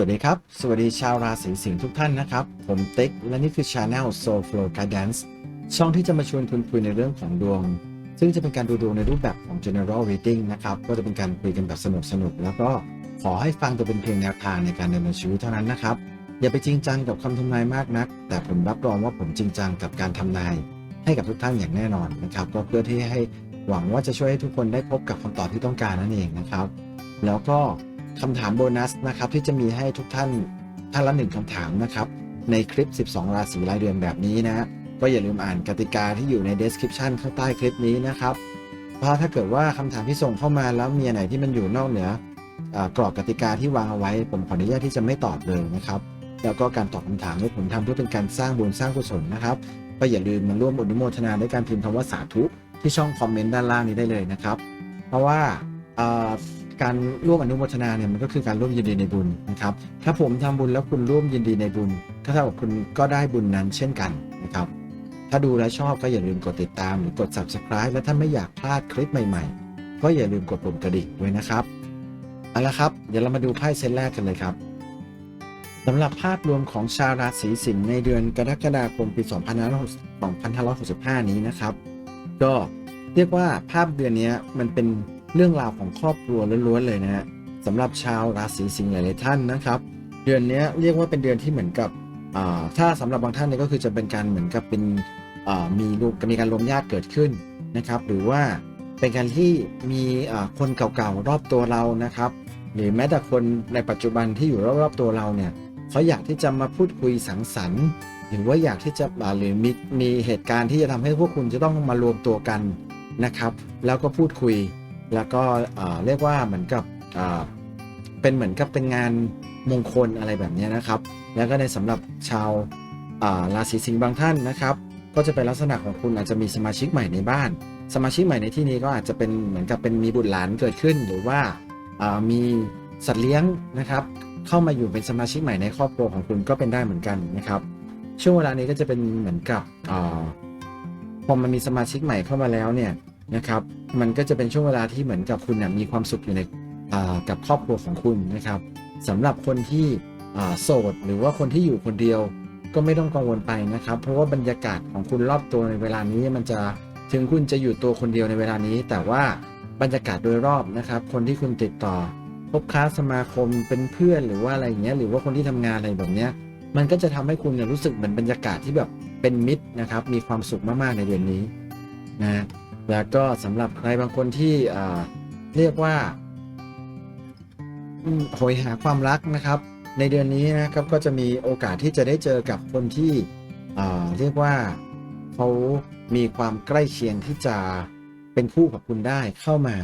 วัสดีครับ สวัสดีชาวราศีสิงห์ทุกท่านนะครับ ผมติ๊กและนี่คือ Channel Soul Flow Guidance ช่องที่จะมาชวนคุณคุยในเรื่องของดวง ซึ่งจะเป็นการดูดวงในรูปแบบของ general reading นะครับ ก็จะเป็นการคุยกันแบบสนุกๆแล้วก็ขอให้ฟังตัวเป็นเพียงแนวทางในการดำเนินชีวิตเท่านั้นนะครับ อย่าไปจริงจังกับคำทำนายมากนัก แต่ผมรับรองว่าผมจริงจังกับการทำนาย ให้กับทุกท่านอย่างแน่นอนนะครับ ก็เพื่อที่ให้หวังว่าจะช่วยให้ทุกคนได้พบกับคำตอบที่ต้องการนั่นเองนะครับ แล้วก็ คำถามโบนัสนะครับที่จะมีให้ทุกท่านท่านละหนึ่งคำถามนะครับ ในคลิป 12 ราศีรายเดือนแบบนี้นะ ก็อย่าลืมอ่านกติกาที่อยู่ใน description ข้างใต้คลิปนี้นะครับ เพราะถ้าเกิดว่าคำถามที่ส่งเข้ามาแล้วมีอันไหนที่มันอยู่นอกเหนืออกรอบกติกาที่วางเอาไว้ ผมขออนุญาตที่จะไม่ตอบเลยนะครับ แล้วก็การตอบคำถามที่ผมทำเพื่อเป็นการสร้างบุญสร้างกุศลนะครับ ก็อย่าลืมมาร่วมอนุโมทนาด้วยการพิมพ์คำว่าสาธุที่ช่องคอมเมนต์ด้านล่างนี้ได้เลยนะครับ เพราะว่า การร่วมอนุโมทนาเนี่ยมันก็คือการร่วมยินดีในบุญนะครับ ถ้าผมทำบุญแล้วคุณร่วมยินดีในบุญก็เท่ากับคุณก็ได้บุญนั้นเช่นกันนะครับ ถ้าดูแล้วชอบก็อย่าลืมกดติดตามหรือกด subscribe และถ้าไม่อยากพลาดคลิปใหม่ๆ ก็อย่าลืมกดปุ่มกระดิ่งด้วยนะครับเอาละครับเดี๋ยวเรามาดูไพ่เซตแรกกันเลยครับสำหรับภาพรวมของชาวราศีสิงห์ในเดือนกรกฎาคมปี2565 นี้นะครับ ก็เรียกว่าภาพเดือนนี้มันเป็น เรื่องราวของครอบครัวล้วนๆเลยนะฮะสำหรับชาวราศีสิงห์หลายๆท่านนะครับ เดือนนี้เรียกว่าเป็นเดือนที่เหมือนกับถ้าสำหรับบางท่านเนี่ยก็คือจะเป็นการเหมือนกับเป็นมีรูปมีการรวมญาติเกิดขึ้นนะครับ หรือว่าเป็นการที่มีอ่าคนเก่าๆรอบตัวเรานะครับ หรือแม้แต่คนในปัจจุบันที่อยู่รอบๆตัวเราเนี่ยเขาอยากที่จะมาพูดคุยสังสรรค์ หรือว่าอยากที่จะอ่าหรือมีมีเหตุการณ์ที่จะทำให้พวกคุณจะต้องมารวมตัวกันนะครับ แล้วก็พูดคุย แล้วก็เรียกว่าเหมือนกับเป็นเหมือนกับเป็นงานมงคลอะไรแบบนี้นะครับ แล้วก็ในสำหรับชาวราศีสิงห์บางท่านนะครับ ก็จะเป็นลักษณะของคุณอาจจะมีสมาชิกใหม่ในบ้าน สมาชิกใหม่ในที่นี้ก็อาจจะเป็นเหมือนกับเป็นมีบุตรหลานเกิดขึ้น หรือว่าามีสัตว์เลี้ยงนะครับ เข้ามาอยู่เป็นสมาชิกใหม่ในครอบครัวของคุณก็เป็นได้เหมือนกันนะครับ ช่วงเวลานี้ก็จะเป็นเหมือนกับอพอมันมีสมาชิกใหม่เข้ามาแล้วเนี่ย นะครับ มันก็จะเป็นช่วงเวลาที่เหมือนกับคุณนะมีความสุขอยู่ในกับครอบครัวของคุณนะครับสำหรับคนที่โสดหรือว่าคนที่อยู่คนเดียวก็ไม่ต้องกังวลไปนะครับ เพราะว่าบรรยากาศของคุณรอบตัวในเวลานี้มันจะถึงคุณจะอยู่ตัวคนเดียวในเวลานี้ แต่ว่าบรรยากาศโดยรอบนะครับ คนที่คุณติดต่อ พบค้าสมาคมเป็นเพื่อนหรือว่าอะไรอย่างเงี้ยหรือว่าคนที่ทำงานอะไรแบบเนี้ยมันก็จะทำให้คุณเนี่ยรู้สึกเหมือนบรรยากาศที่แบบเป็นมิตรนะครับ มีความสุขมากๆในเดือนนี้นะ แล้วก็สำหรับใครบางคนที่เรียกว่าโหยหาความรักนะครับ ในเดือนนี้นะครับก็จะมีโอกาสที่จะได้เจอกับคนที่เรียกว่าเขามีความใกล้เคียงที่จะเป็นคู่กับคุณได้เข้ามา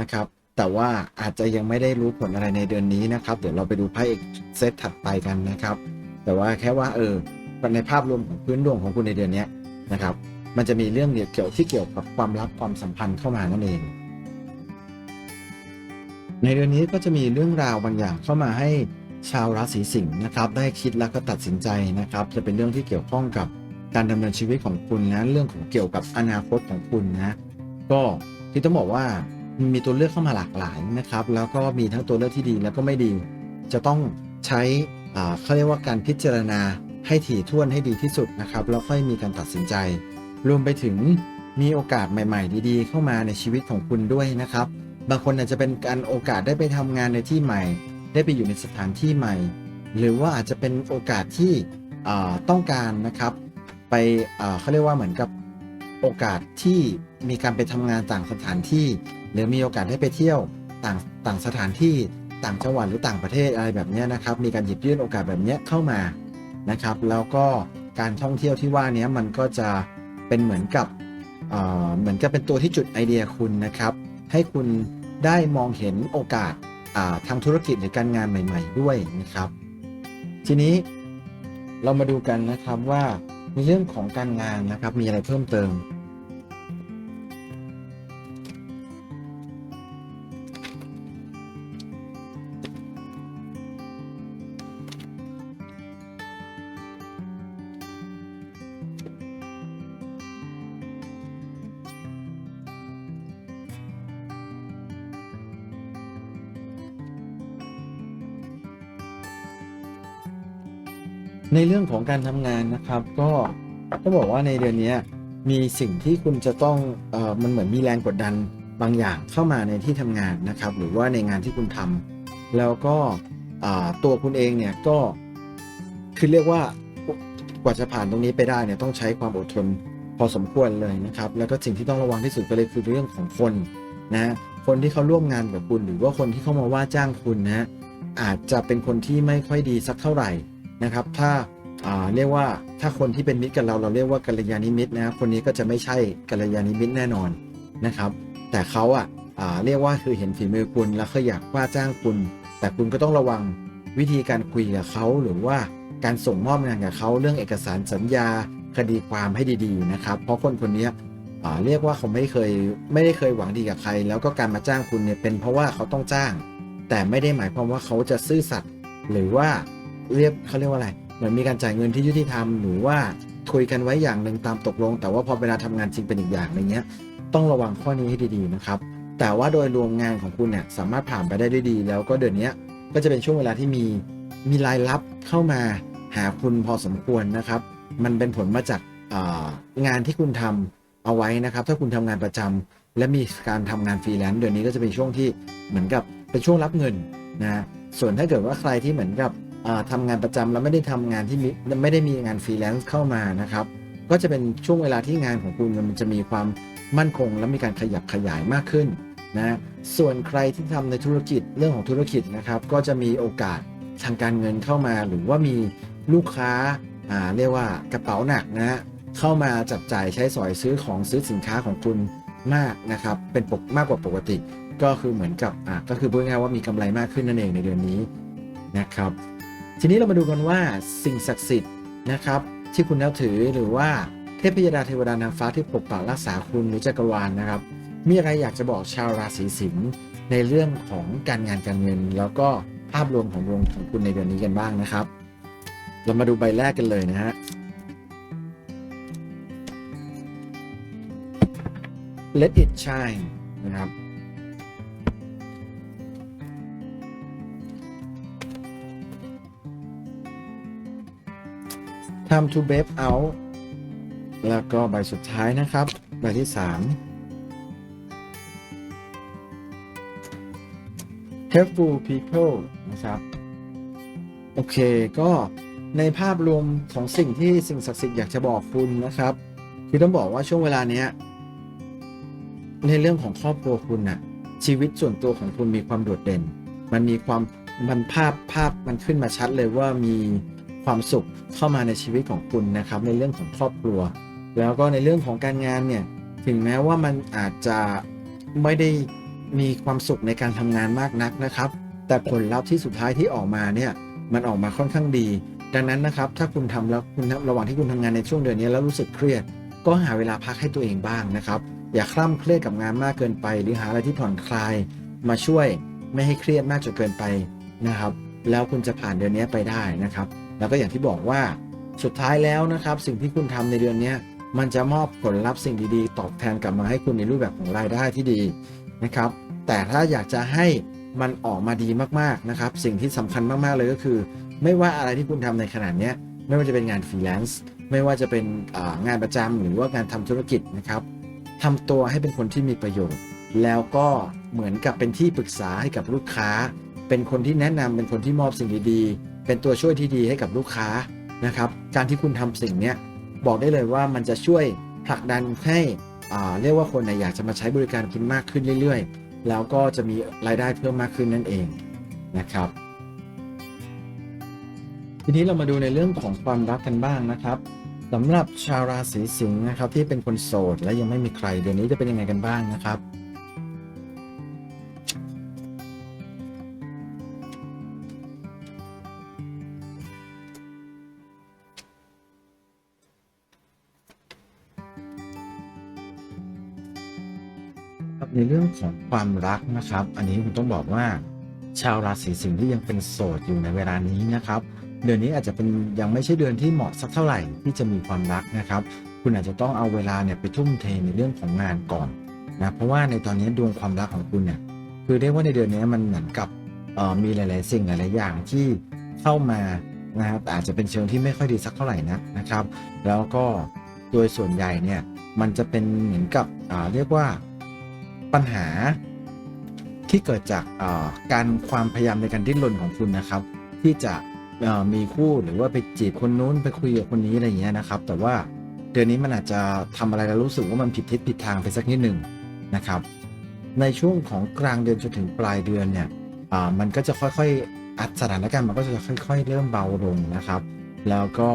นะครับ แต่ว่าอาจจะยังไม่ได้รู้ผลอะไรในเดือนนี้นะครับ เดี๋ยวเราไปดูไพ่อีกเซตถัดไปกันนะครับ แต่ว่าแค่ว่าเออในภาพรวมของพื้นดวงของคุณในเดือนนี้นะครับ มันจะมีเรื่องเกี่ยวที่เกี่ยวกับความรักความสัมพันธ์เข้ามานั่นเอง ในเดือนนี้ก็จะมีเรื่องราวบางอย่างเข้ามาให้ชาวราศีสิงห์นะครับ ได้คิดแล้วก็ตัดสินใจนะครับ จะเป็นเรื่องที่เกี่ยวข้องกับการดำเนินชีวิตของคุณนะเรื่องของเกี่ยวกับอนาคตของคุณนะก็ที่ต้องบอกว่ามีตัวเลือกเข้ามาหลากหลายนะครับ แล้วก็มีทั้งตัวเลือกที่ดีแล้วก็ไม่ดี จะต้องใช้เขาเรียกว่าการพิจารณาให้ถี่ถ้วนให้ดีที่สุดนะครับแล้วค่อยมีการตัดสินใจ รวมไปถึงมีโอกาสใหม่ ๆ ดีๆ เข้ามาในชีวิตของคุณด้วยนะครับ บางคนอาจจะเป็นการโอกาสได้ไปทำงานในที่ใหม่ ได้ไปอยู่ในสถานที่ใหม่ หรือว่าอาจจะเป็นโอกาสที่ต้องการนะครับไปเขาเรียกว่าเหมือนกับโอกาสที่มีการไปทำงานต่างสถานที่ หรือมีโอกาสได้ไปเที่ยวต่างต่างสถานที่ต่างจังหวัดหรือต่างประเทศอะไรแบบนี้นะครับ มีการหยิบยื่นโอกาสแบบนี้เข้ามานะครับ แล้วก็การท่องเที่ยวที่ว่านี้มันก็จะ เป็นเหมือนกับเหมือนกับเป็นตัวที่จุดไอเดียคุณนะครับ ให้คุณได้มองเห็นโอกาสทางธุรกิจหรือการงานใหม่ ๆ ด้วยนะครับ ทีนี้เรามาดูกันนะครับว่าในเรื่องของการงานนะครับมีอะไรเพิ่มเติม เรื่องของการทำงานนะครับ ก็ก็บอกว่าในเดือนนี้มีสิ่งที่คุณจะต้องเอ่อมันเหมือนมีแรงกดดันบางอย่างเข้ามาในที่ทำงานนะครับ หรือว่าในงานที่คุณทำแล้วก็อ่าตัวคุณเองเนี่ยก็คือเรียกว่ากว่าจะผ่านตรงนี้ไปได้เนี่ยต้องใช้ความอดทนพอสมควรเลยนะครับ แล้วก็สิ่งที่ต้องระวังที่สุดก็เลยคือเรื่องของคนนะคนที่เขาร่วมงานกับคุณ หรือว่าคนที่เข้ามาว่าจ้างคุณนะอาจจะเป็นคนที่ไม่ค่อยดีสักเท่าไหร่ นะครับ ถ้าอ่าเรียกว่าถ้าคนที่เป็นมิตรกับเราเราเรียกว่ากัลยาณมิตรนะครับคนนี้ก็จะไม่ใช่กัลยาณมิตรแน่นอนนะครับ แต่เขาอะอ่าเรียกว่าคือเห็นฝีมือคุณแล้วเขาอยากว่าจ้างคุณ แต่คุณก็ต้องระวังวิธีการคุยกับเขาหรือว่าการส่งมอบงานกับเขาเรื่องเอกสารสัญญาคดีความให้ดีๆนะครับ เพราะคนคนนี้อ่าเรียกว่าเขาไม่เคยไม่ได้เคยหวังดีกับใคร แล้วก็การมาจ้างคุณเนี่ยเป็นเพราะว่าเขาต้องจ้าง แต่ไม่ได้หมายความว่าเขาจะซื่อสัตย์หรือว่า เรียกเขาเรียกว่าอะไรเหมือนมีการจ่ายเงินที่ยุติธรรมหรือว่าคุยกันไว้อย่างหนึ่งตามตกลง แต่ว่าพอเวลาทำงานจริงเป็นอีกอย่างอะไรเงี้ย ต้องระวังข้อนี้ให้ดีๆนะครับ แต่ว่าโดยรวมงานของคุณเนี่ยสามารถผ่านไปได้ด้วยดี แล้วก็เดือนนี้ก็จะเป็นช่วงเวลาที่มีมีรายรับเข้ามาหาคุณพอสมควรนะครับ มันเป็นผลมาจากางานที่คุณทำเอาไว้นะครับ ถ้าคุณทำงานประจำและมีการทำงานฟรีแลนซ์เดือนนี้ก็จะเป็นช่วงที่เหมือนกับเป็นช่วงรับเงินนะส่วนถ้าเกิดว่าใครที่เหมือนกับ ทำงานประจำแล้วไม่ได้ทำงานที่ไม่ได้มีงานฟรีแลนซ์เข้ามานะครับ ก็จะเป็นช่วงเวลาที่งานของคุณมันจะมีความมั่นคง และมีการขยับขยายมากขึ้นนะส่วนใครที่ทำในธุรกิจเรื่องของธุรกิจนะครับ ก็จะมีโอกาสทางการเงินเข้ามา หรือว่ามีลูกค้าาเรียกว่ากระเป๋าหนักนะเข้ามาจับจ่ายใช้สอยซื้อของซื้อสินค้าของคุณมากนะครับ เป็นปกมากกว่าปกติ ก็คือเหมือนกับอะก็คือพูดง่ายว่ามีกำไรมากขึ้นนั่นเองในเดือนนี้นะครับ ทีนี้เรามาดูกันว่าสิ่งศักดิ์สิทธิ์นะครับ ที่คุณนับถือหรือว่าเทพยดาเทวดานางฟ้าที่ปกปักรักษาคุณหรือจักรวาลนะครับ มีอะไรอยากจะบอกชาวราศีสิงห์ในเรื่องของการงานการเงิน แล้วก็ภาพรวมของดวงของคุณในเดือนนี้กันบ้างนะครับ เรามาดูใบแรกกันเลยนะฮะ Let it shine นะครับ Time to babe out แล้วก็ใบสุดท้ายนะครับ ใบที่ 3 Helpful people นะครับ โอเคก็ในภาพรวมของสิ่งที่สิ่งศักดิ์สิทธิ์อยากจะบอกคุณนะครับ คือต้องบอกว่าช่วงเวลาเนี้ยในเรื่องของครอบครัวคุณน่ะชีวิตส่วนตัวของคุณมีความโดดเด่น มันมีความมันภาพภาพมันขึ้นมาชัดเลยว่ามี ความสุขเข้ามาในชีวิตของคุณนะครับ ในเรื่องของครอบครัว แล้วก็ในเรื่องของการงานเนี่ยถึงแม้ว่ามันอาจจะไม่ได้มีความสุขในการทำงานมากนักนะครับ แต่ผลลัพธ์ที่สุดท้ายที่ออกมาเนี่ยมันออกมาค่อนข้างดี ดังนั้นนะครับ ถ้าคุณทำแล้วคุณระหว่างที่คุณทำงานในช่วงเดือนนี้แล้วรู้สึกเครียด ก็หาเวลาพักให้ตัวเองบ้างนะครับ อย่าคล่ำเครียดกับงานมากเกินไป หรือหาอะไรที่ผ่อนคลาย มาช่วยไม่ให้เครียดมากจนเกินไปนะครับ แล้วคุณจะผ่านเดือนนี้ไปได้นะครับ แล้วก็อย่างที่บอกว่าสุดท้ายแล้วนะครับ สิ่งที่คุณทำในเดือนนี้มันจะมอบผลลัพธ์สิ่งดีๆ ตอบแทนกลับมาให้คุณในรูปแบบของรายได้ที่ดีนะครับ แต่ถ้าอยากจะให้มันออกมาดีมากๆนะครับ สิ่งที่สำคัญมากๆเลยก็คือ ไม่ว่าอะไรที่คุณทำในขณะเนี้ไม่ว่าจะเป็นงานฟรีแลนซ์ไม่ว่าจะเป็นงานประจำหรือว่างานทำธุรกิจนะครับทำตัวให้เป็นคนที่มีประโยชน์ แล้วก็เหมือนกับเป็นที่ปรึกษาให้กับลูกค้า เป็นคนที่แนะนำเป็นคนที่มอบสิ่งดีๆ เป็นตัวช่วยที่ดีให้กับลูกค้านะครับ การที่คุณทำสิ่งนี้บอกได้เลยว่ามันจะช่วยผลักดันให้อ่าเรียกว่าคนเนี่ยอยากจะมาใช้บริการคุณมากขึ้นเรื่อยๆ แล้วก็จะมีรายได้เพิ่มมากขึ้นนั่นเองนะครับ ทีนี้เรามาดูในเรื่องของความรักกันบ้างนะครับสำหรับชาวราศีสิงห์นะครับที่เป็นคนโสดและยังไม่มีใครเดือนนี้จะเป็นยังไงกันบ้างนะครับ ในเรื่องของความรักนะครับ อันนี้ผมต้องบอกว่า ชาวราศีสิงห์ที่ยังเป็นโสดอยู่ในเวลานี้นะครับ เดือนนี้อาจจะเป็นยังไม่ใช่เดือนที่เหมาะสักเท่าไหร่ที่จะมีความรักนะครับ คุณอาจจะต้องเอาเวลาเนี่ยไปทุ่มเทในเรื่องของงานก่อนนะเพราะว่าในตอนนี้ดวงความรักของคุณเนี่ยคือเรียกว่าในเดือนนี้มันเหมือนกับออมีหลาย ๆ สิ่งหลาย ๆ อย่างที่เข้ามานะฮะแต่อาจจะเป็นเชิงที่ไม่ค่อยดีสักเท่าไหร่นะนะครับ แล้วก็โดยส่วนใหญ่เนี่ยมันจะเป็นเหมือนกับเรียกว่า ปัญหาที่เกิดจากการความพยายามในการดิ้นรนของคุณนะครับ ที่จะมีคู่หรือว่าไปจีบคนนู้นไปคุยกับคนนี้อะไรอย่างเงี้ยนะครับ แต่ว่าเดือนนี้มันอาจจะทำอะไรแล้วรู้สึกว่ามันผิดทิศผิดทางไปสักนิดหนึ่งนะครับ ในช่วงของกลางเดือนจนถึงปลายเดือนเนี่ยมันก็จะค่อยๆอัดสถานการณ์มันก็จะค่อย ๆ เริ่มเบาลงนะครับ แล้วก็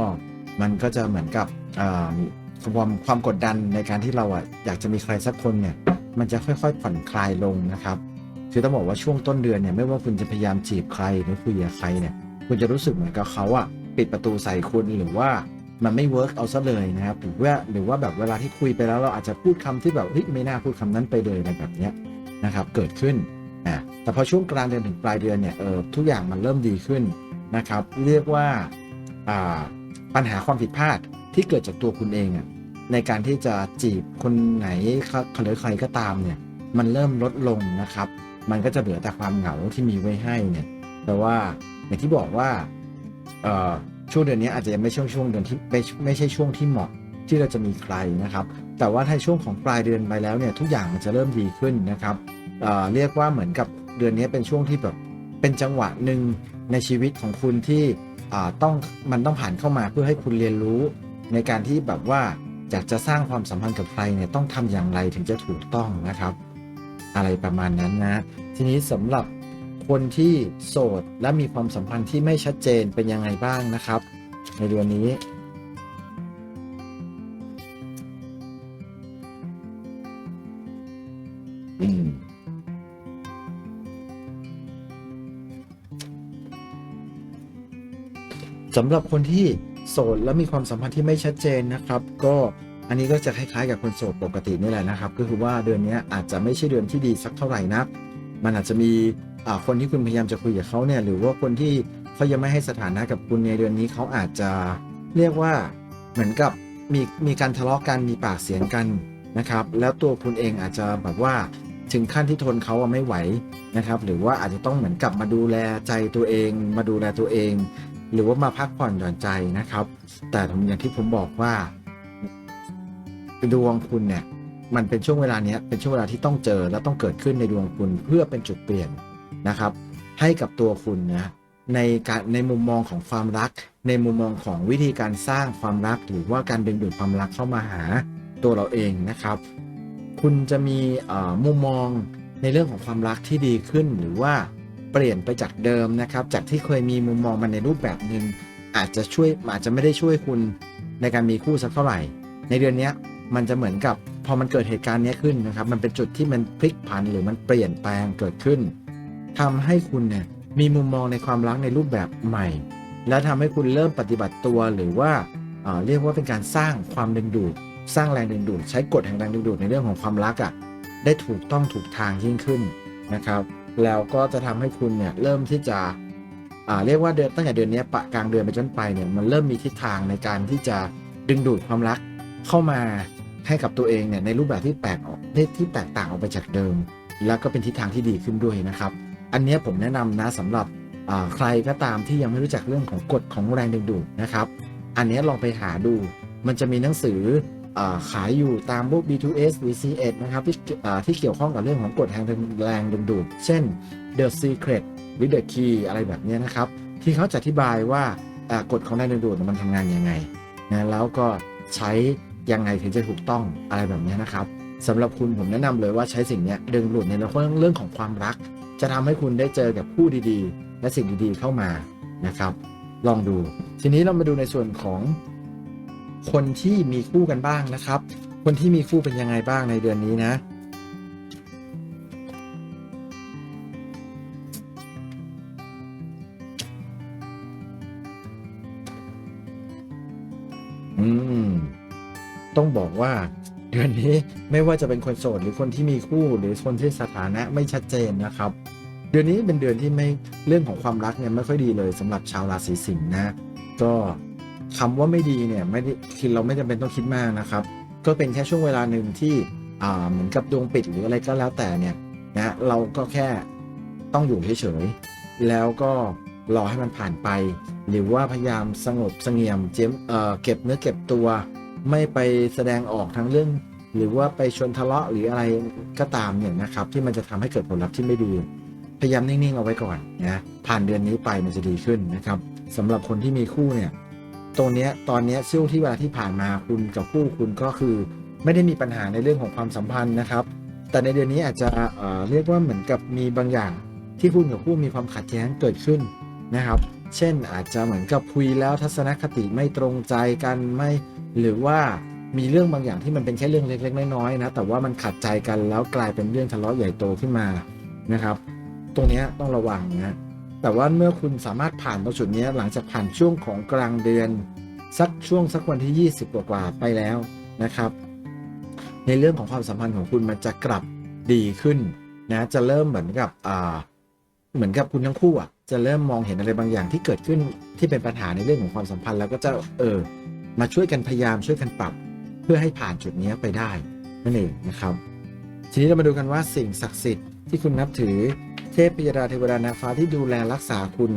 มันก็จะเหมือนกับความความกดดันในการที่เราอะอยากจะมีใครสักคนเนี่ย มันจะค่อยๆผ่อนคลายลงนะครับคือต้องบอกว่าช่วงต้นเดือนเนี่ยไม่ว่าคุณจะพยายามจีบใครหรือคุยกับใครเนี่ยคุณจะรู้สึกเหมือนกับเขาอะปิดประตูใส่คุณหรือว่ามันไม่เวิร์กเอาซะเลยนะครับหรือว่าหรือว่าแบบเวลาที่คุยไปแล้วเราอาจจะพูดคำที่แบบเฮ้ยไม่น่าพูดคำนั้นไปเลยอะไรแบบเนี้ยนะครับเกิดขึ้นอ่าแต่พอช่วงกลางเดือนถึงปลายเดือนเนี่ยเออทุกอย่างมันเริ่มดีขึ้นนะครับ เรียกว่าอ่าปัญหาความผิดพลาดที่เกิดจากตัวคุณเองอะ ในการที่จะจีบคนไหนเขาหรือใครก็ตามเนี่ย มันเริ่มลดลงนะครับ มันก็จะเหลือแต่ความเหงาที่มีไว้ให้เนี่ย แต่ว่าอย่างที่บอกว่าช่วงเดือนนี้อาจจะยังไม่ช่วงช่วงเดือนที่ไม่ไม่ใช่ช่วงที่เหมาะที่เราจะมีใครนะครับ แต่ว่าถ้าช่วงของปลายเดือนไปแล้วเนี่ยทุกอย่างมันจะเริ่มดีขึ้นนะครับเเรียกว่าเหมือนกับเดือนนี้เป็นช่วงที่แบบเป็นจังหวะหนึ่งในชีวิตของคุณที่ต้องมันต้องผ่านเข้ามาเพื่อให้คุณเรียนรู้ในการที่แบบว่า อยากจะสร้างความสัมพันธ์กับใครเนี่ยต้องทำอย่างไรถึงจะถูกต้องนะครับ อะไรประมาณนั้นนะ ทีนี้สำหรับคนที่โสดและมีความสัมพันธ์ที่ไม่ชัดเจนเป็นยังไงบ้างนะครับ ในเดือนนี้สำหรับคนที่ โสดและมีความสัมพันธ์ที่ไม่ชัดเจนนะครับ ก็อันนี้ก็จะคล้ายๆกับคนโสดปกตินี่แหละนะครับ ก็คือว่าเดือนนี้อาจจะไม่ใช่เดือนที่ดีสักเท่าไหร่นัก มันอาจจะมีอ่าคนที่คุณพยายามจะคุยกับเขาเนี่ยหรือว่าคนที่เขายังไม่ให้สถานะกับคุณในเดือนนี้เขาอาจจะเรียกว่าเหมือนกับมีมีการทะเลาะกันมีปากเสียงกันนะครับ แล้วตัวคุณเองอาจจะแบบว่าถึงขั้นที่ทนเขาไม่ไหวนะครับ หรือว่าอาจจะต้องเหมือนกลับมาดูแลใจตัวเอง มาดูแลตัวเอง หรือว่ามาพักผ่อนหย่อนใจนะครับ แต่อย่างที่ผมบอกว่าดวงคุณเนี่ยมันเป็นช่วงเวลาเนี้ยเป็นช่วงเวลาที่ต้องเจอและต้องเกิดขึ้นในดวงคุณเพื่อเป็นจุดเปลี่ยนนะครับ ให้กับตัวคุณนะในการในมุมมองของความรัก ในมุมมองของวิธีการสร้างความรักหรือว่าการดึงดูดความรักเข้ามาหาตัวเราเองนะครับ คุณจะมีมุมมองในเรื่องของความรักที่ดีขึ้นหรือว่า ปลี่ยนไปจากเดิมนะครับ จากที่เคยมีมุมมองมันในรูปแบบหนึ่งอาจจะช่วยอาจจะไม่ได้ช่วยคุณในการมีคู่สักเท่าไหร่ ในเดือนนี้มันจะเหมือนกับพอมันเกิดเหตุการณ์นี้ขึ้นนะครับ มันเป็นจุดที่มันพลิกผันหรือมันเปลี่ยนแปลงเกิดขึ้นทำให้คุณเนี่ยมีมุมมองในความรักในรูปแบบใหม่ และทำให้คุณเริ่มปฏิบัติตัวหรือว่าเอ่อเรียกว่าเป็นการสร้างความดึงดูด สร้างแรงดึงดูด ใช้กฎแห่งแรงดึงดูดในเรื่องของความรักอะ่ะได้ถูกต้องถูกทางยิ่งขึ้นนะครับ แล้วก็จะทำให้คุณเนี่ยเริ่มที่จะอ่าเรียกว่าเดือนตั้งแต่เดือนนี้ปะกลางเดือนไปจนไปเนี่ยมันเริ่มมีทิศทางในการที่จะดึงดูดความรักเข้ามาให้กับตัวเองเนี่ยในรูปแบบที่แปลกออกที่แตกต่างออกไปจากเดิม แล้วก็เป็นทิศทางที่ดีขึ้นด้วยนะครับ อันนี้ผมแนะนำนะสำหรับใครก็ตามที่ยังไม่รู้จักเรื่องของกฎของแรงดึงดูดนะครับ อันนี้ลองไปหาดู มันจะมีหนังสือ ขายอยู่ตามพวก B2S VC1 นะครับที่ที่เกี่ยวข้องกับเรื่องของกฎแห่งแรงดึงดูด เช่น The Secret หรือ The Key อะไรแบบนี้นะครับ ที่เขาจะอธิบายว่ากฎของแรงดึงดูดมันทำงานยังไงนะแล้วก็ใช้ยังไงถึงจะถูกต้องอะไรแบบนี้นะครับสำหรับคุณผมแนะนำเลยว่าใช้สิ่งนี้ดึงดูดในเรื่องเรื่องของความรัก จะทำให้คุณได้เจอกับผู้ดีๆ และสิ่งดีๆเข้ามานะครับ ลองดู ทีนี้เรามาดูในส่วนของ คนที่มีคู่กันบ้างนะครับ คนที่มีคู่เป็นยังไงบ้างในเดือนนี้นะ อืม ต้องบอกว่าเดือนนี้ไม่ว่าจะเป็นคนโสดหรือคนที่มีคู่หรือคนที่สถานะไม่ชัดเจนนะครับ เดือนนี้เป็นเดือนที่ไม่เรื่องของความรักเนี่ยไม่ค่อยดีเลยสำหรับชาวราศีสิงห์นะ ก็ คำว่าไม่ดีเนี่ยไม่ได้คือเราไม่จำเป็นต้องคิดมากนะครับ ก็เป็นแค่ช่วงเวลาหนึ่งที่อ่าเหมือนกับดวงปิดหรืออะไรก็แล้วแต่เนี่ยนะเราก็แค่ต้องอยู่เฉยๆแล้วก็รอให้มันผ่านไป หรือว่าพยายามสงบสงี่ยมเจมเก็บเนื้อเก็บตัว ไม่ไปแสดงออกทั้งเรื่อง หรือว่าไปชวนทะเลาะหรืออะไรก็ตามเนี่ยนะครับ ที่มันจะทำให้เกิดผลลัพธ์ที่ไม่ดีพยายามนิ่งๆเอาไว้ก่อนนะผ่านเดือนนี้ไปมันจะดีขึ้นนะครับสำหรับคนที่มีคู่เนี่ย ตรงเนี้ยตอนเนี้ยช่วงที่เวลาที่ผ่านมาคุณกับคู่คุณก็คือ ไม่ได้มีปัญหาในเรื่องของความสัมพันธ์นะครับ แต่ในเดือนนี้อาจจะเอ่อเรียกว่าเหมือนกับมีบางอย่างที่คุณกับคู่มีความขัดแย้งเกิดขึ้นนะครับ เช่นอาจจะเหมือนกับคุยแล้วทัศนคติไม่ตรงใจกันไม่หรือว่ามีเรื่องบางอย่างที่มันเป็นแค่เรื่องเล็กๆน้อยๆนะแต่ว่ามันขัดใจกันแล้วกลายเป็นเรื่องทะเลาะใหญ่โตขึ้นมานะครับ ตรงเนี้ยต้องระวังนะ แต่ว่าเมื่อคุณสามารถผ่านตรงจุดนี้หลังจากผ่านช่วงของกลางเดือน สักช่วงสักวันที่ 20 กว่าๆไปแล้วนะครับ ในเรื่องของความสัมพันธ์ของคุณมันจะกลับดีขึ้นนะจะเริ่มเหมือนกับอ่าเหมือนกับคุณทั้งคู่อะจะเริ่มมองเห็นอะไรบางอย่างที่เกิดขึ้นที่เป็นปัญหาในเรื่องของความสัมพันธ์แล้วก็จะเออมาช่วยกันพยายามช่วยกันปรับ เพื่อให้ผ่านจุดนี้ไปได้นั่นเองนะครับ ทีนี้เรามาดูกันว่าสิ่งศักดิ์สิทธิ์ที่คุณนับถือ ทพพยดาเทวดานางฟ้าที่ดูแลรักษาคุณ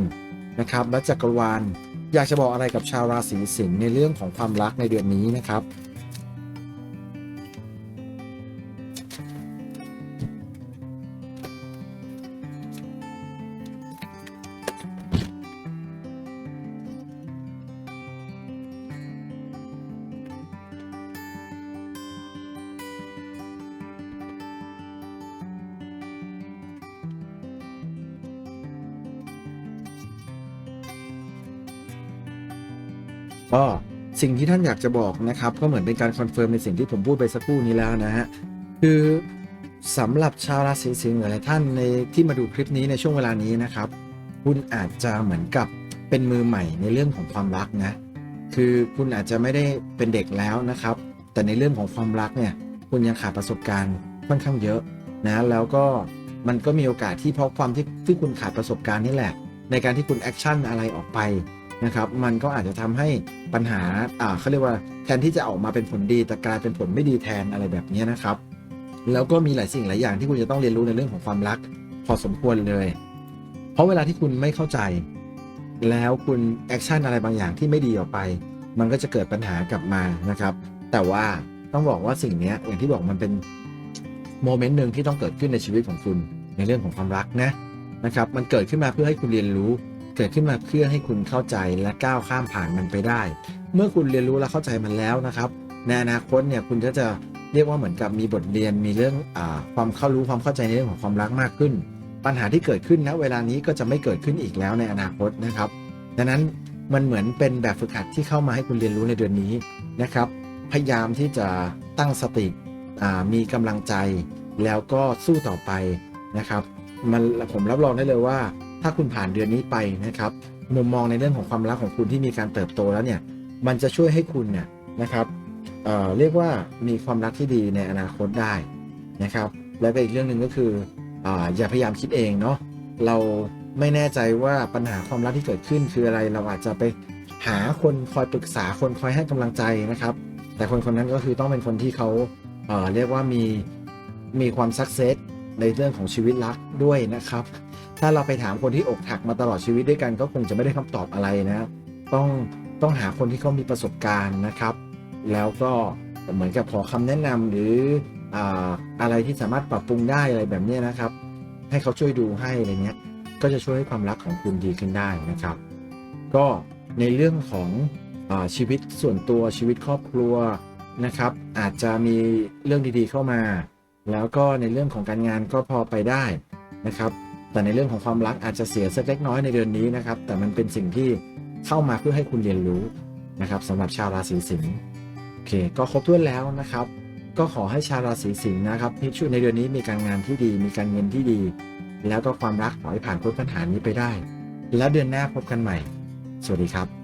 นะครับและจักรวาลอยากจะบอกอะไรกับชาวราศีสิงห์ในเรื่องของความรักในเดือนนี้นะครับ ก็สิ่งที่ท่านอยากจะบอกนะครับ ก็เหมือนเป็นการคอนเฟิร์มในสิ่งที่ผมพูดไปสักครู่นี้แล้วนะฮะคือสำหรับชาวราศีสิงห์หลายท่านในที่มาดูคลิปนี้ในช่วงเวลานี้นะครับ คุณอาจจะเหมือนกับเป็นมือใหม่ในเรื่องของความรักนะ คือคุณอาจจะไม่ได้เป็นเด็กแล้วนะครับ แต่ในเรื่องของความรักเนี่ย คุณยังขาดประสบการณ์ค่อนข้างเยอะนะ แล้วก็มันก็มีโอกาสที่เพราะความที่ที่คุณขาดประสบการณ์นี่แหละ ในการที่คุณแอคชั่นอะไรออกไป นะครับ มันก็อาจจะทำให้ปัญหาอ่าเขาเรียกว่าแทนที่จะออกมาเป็นผลดีแต่กลายเป็นผลไม่ดีแทนอะไรแบบนี้นะครับ แล้วก็มีหลายสิ่งหลายอย่างที่คุณจะต้องเรียนรู้ในเรื่องของความรักพอสมควรเลย เพราะเวลาที่คุณไม่เข้าใจ แล้วคุณแอคชั่นอะไรบางอย่างที่ไม่ดีออกไป มันก็จะเกิดปัญหากลับมานะครับ แต่ว่าต้องบอกว่าสิ่งนี้อย่างที่บอกมันเป็นโมเมนต์หนึ่งที่ต้องเกิดขึ้นในชีวิตของคุณในเรื่องของความรักนะนะครับ มันเกิดขึ้นมาเพื่อให้คุณเรียนรู้ กิดขึ้นมาเพื่อให้คุณเข้าใจและก้าวข้ามผ่านมันไปได้ เมื่อคุณเรียนรู้และเข้าใจมันแล้วนะครับ ในอนาคตเนี่ยคุณก็จะเรียกว่าเหมือนกับมีบทเรียนมีเรื่องอความเข้ารู้ความเข้าใจในเรื่องของความรักมากขึ้น ปัญหาที่เกิดขึ้นณเวลานี้ก็จะไม่เกิดขึ้นอีกแล้วในอนาคตนะครับ ดังนั้นมันเหมือนเป็นแบบฝึกหัดที่เข้ามาให้คุณเรียนรู้ในเดือนนี้นะครับ พยายามที่จะตั้งสติมีกำลังใจแล้วก็สู้ต่อไปนะครับ มันผมรับรองได้เลยว่า ถ้าคุณผ่านเดือนนี้ไปนะครับมุมมองในเรื่องของความรักของคุณที่มีการเติบโตแล้วเนี่ย มันจะช่วยให้คุณเนี่ยนะครับเเรียกว่ามีความรักที่ดีในอนาคตได้นะครับ แล้วก็อีกเรื่องหนึ่งก็คือออย่าพยายามคิดเองเนาะเราไม่แน่ใจว่าปัญหาความรักที่เกิดขึ้นคืออะไร เราอาจจะไปหาคนคอยปรึกษาคนคอยให้กำลังใจนะครับ แต่คนคนนั้นก็คือต้องเป็นคนที่เขาเเรียกว่ามีมีความสักเซสในเรื่องของชีวิตรักด้วยนะครับ ถ้าเราไปถามคนที่อกหักมาตลอดชีวิตด้วยกันก็คงจะไม่ได้คำตอบอะไรนะต้องต้องหาคนที่เขามีประสบการณ์นะครับ แล้วก็เหมือนกับขอคำแนะนำหรืออะไรที่สามารถปรับปรุงได้อะไรแบบนี้นะครับ ให้เขาช่วยดูให้อะไรเนี้ยก็จะช่วยให้ความรักของคุณดีขึ้นได้นะครับ ก็ในเรื่องของอชีวิตส่วนตัวชีวิตครอบครัวนะครับ อาจจะมีเรื่องดีๆเข้ามา แล้วก็ในเรื่องของการงานก็พอไปได้นะครับ แต่ในเรื่องของความรักอาจจะเสียสักเล็กน้อยในเดือนนี้นะครับ แต่มันเป็นสิ่งที่เข้ามาเพื่อให้คุณเรียนรู้นะครับสำหรับชาวราศีสิงห์โอเค ก็ครบถ้วนแล้วนะครับ ก็ขอให้ชาวราศีสิงห์นะครับที่ช่วยในเดือนนี้มีการงานที่ดี มีการเงินที่ดี แล้วก็ความรักขอให้ผ่านพ้นปัญหานี้ไปได้ แล้วเดือนหน้าพบกันใหม่ สวัสดีครับ